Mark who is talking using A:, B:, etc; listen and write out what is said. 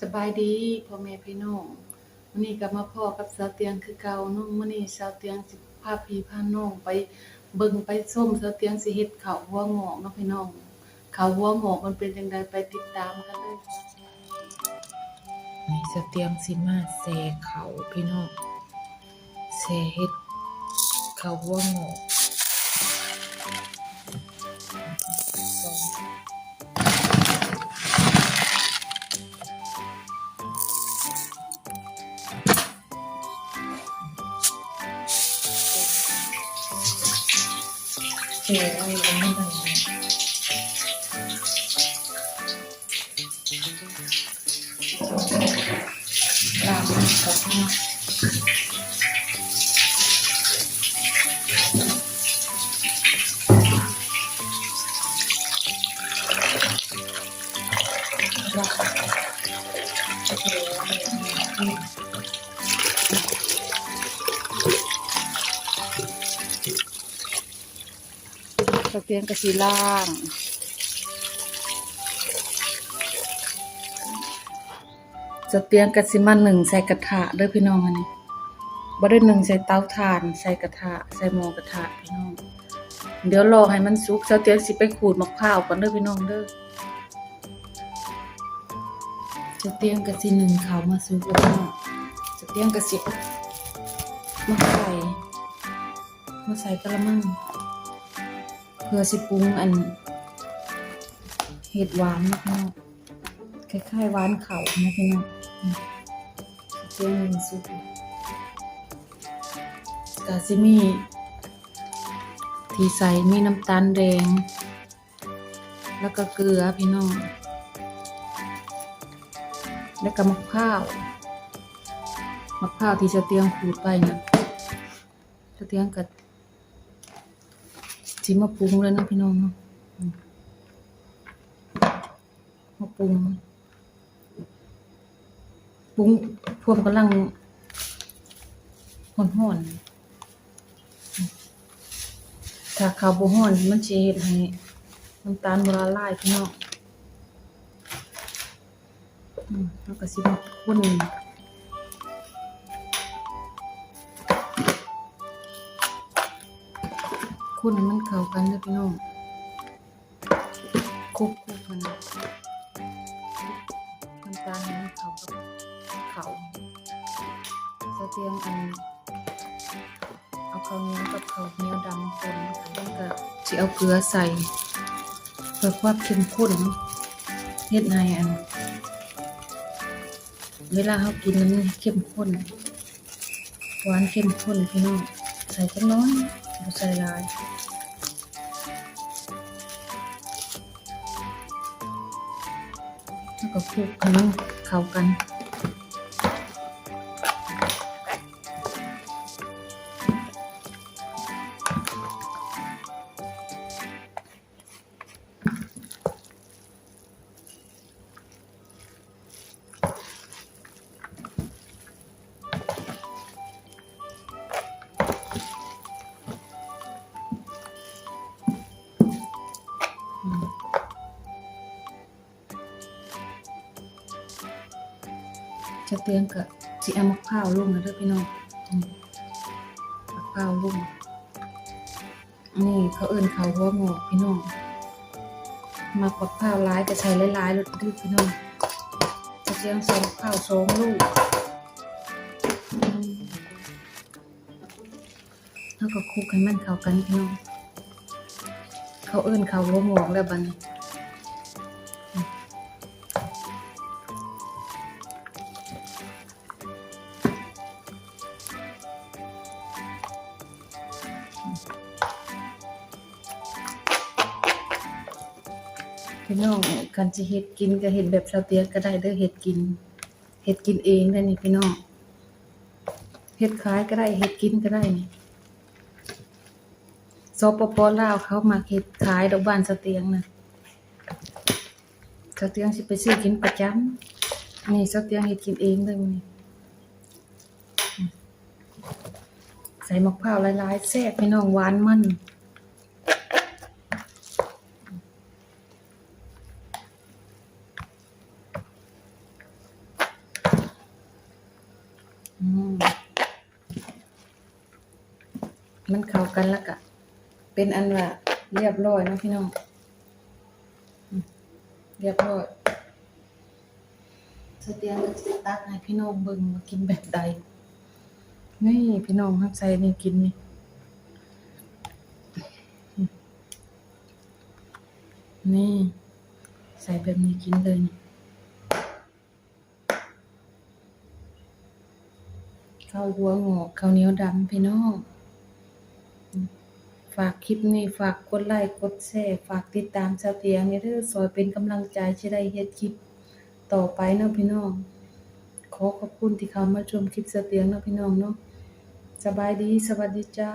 A: สบายดีพ่อแม่พี่น้องวันนี้ก็มาพ่อกับสาวเตียงคือเก่าน้องมื้อนี้สาวเตียงสิพาพี่พาน้องไปเบิ่งไปส้มสาวเตียงสิเฮ็ดข้าวหัวงอกเนาะพี่น้องข้าวหัวงอกมันเป็นจังไดไปติดตามกันเลยนี่สาวเตียงสิมาแซ่ข้าวพี่น้องแซ่เฮ็ดข้าวหัวงอกสอง เสียอะไรกันไม่ได้ลามกับพี่ ตะเกียงกระสีล่างสเตียงกระสิมาหนึ่งใส่กระทะเด้อพี่น้องอันนี้บ่ได้หนึ่งใส่เตาถ่าน ใส่กระทะใส่หม้อกระทะพี่น้อง เดี๋ยวรอให้มันสุกสเตียงสิไปขูดมะพร้าวก่อนเด้อพี่น้องเด้อสเตียงกระสิหนึ่งขาวมาสุกแล้วพี่น้องสเตียงกระสิมาใส่มาใส่กะละมัง พื่อสิปรุงอันเห็ดหวานนะพี่น้องคล้ายๆหวานเขานะพี่น้องเจียงหนึ่งสุกกาซิมีที่ใส่มีน้ำตาลแดง แล้วก็เกลือพี่น้อง แล้วก็มะพร้าวมะพร้าวที่จะเตรียมขูดไปเนะจะเตรียมกับ จิมาปรุงเลยนะพี่น้องเนาะมาปรุงปรุงพวกกำลังห่อนๆถ้าข้าวบ่ห่อนมันสิเฮ็ดให้น้ำตาลบละลายพี่น้องแล้วก็สิมาคน คนให้มันเข้ากันเด้อพี่น้องคลุกๆกันน้ำตาให้มันเข้ากับเขาสเตียงอันเอาข้าวเหนียวกับข้าวเหนียวดำคนแล้วก็จะเอาเกลือใส่เพื่อความเข้มข้นเฮ็ดให้อัน เวลาเขากินมันเข้มข้นหวานเข้มข้นพี่น้อง ส่จักน้อยบ่ใส่หลายแล้วก็คลุกให้มันเข้ากัน จะเตรียมกับสิเอามะพร้าวลงนะเด้อพี่น้องอืมมะพร้าวลงนี่เขาเอิ้นเขาวหัวงอกพี่น้องมักมะพร้าวหลายจะใช้หลายๆลยเด้อพี่น้องจะเตรียมใส่มะพร้าวสองลูกแล้วก็คลุกให้มันเข้ากันพี่น้อง เขาเอิ้นเขาวหัวงอกแล้วบัดนี้ พี่น้องกันจะเฮ็ดกินก็เฮ็ดแบบชาวเตียก็ได้เด้อเฮ็ดกินเฮ็ดกินเองได้นี่พี่น้องเฮ็ดขายก็ได้เฮ็ดกินก็ได้นี่สปปลาวเขามาเฮ็ดขายดอกบานสาเตียงนะสาเตียงสิไปซื้อกินประจำนี่สาเตียงเฮ็ดกินเองเลยมื้อนี้ใส่มะพร้าวหลายๆแซ่บพี่น้องหวานมัน มันเข้ากันแล้วก็เป็นอันว่าเรียบร้อยเนาะพี่น้องเรียบร้อยสเตียงก็สิตักให้พี่น้องเบิ่งว่ากินแบบใด นี่พี่น้องฮักใส่นี่กินนี่นี่ ใส่แบบนี้กินเลยนี่ข้าวหัวงอกข้าวเหนียวดำพี่น้อง ฝากคลิปนี้ฝากกดไลค์กดแชร์ฝากติดตามชาวเตียงนี่เด้อซอยเป็นกำลังใจจะได้เฮ็ดคลิปต่อไปเนาะพี่น้อง ขอขอบคุณที่เข้ามาชมคลิปสเตียงเนาะพี่น้องเนาะสบายดีสวัสดีจ้า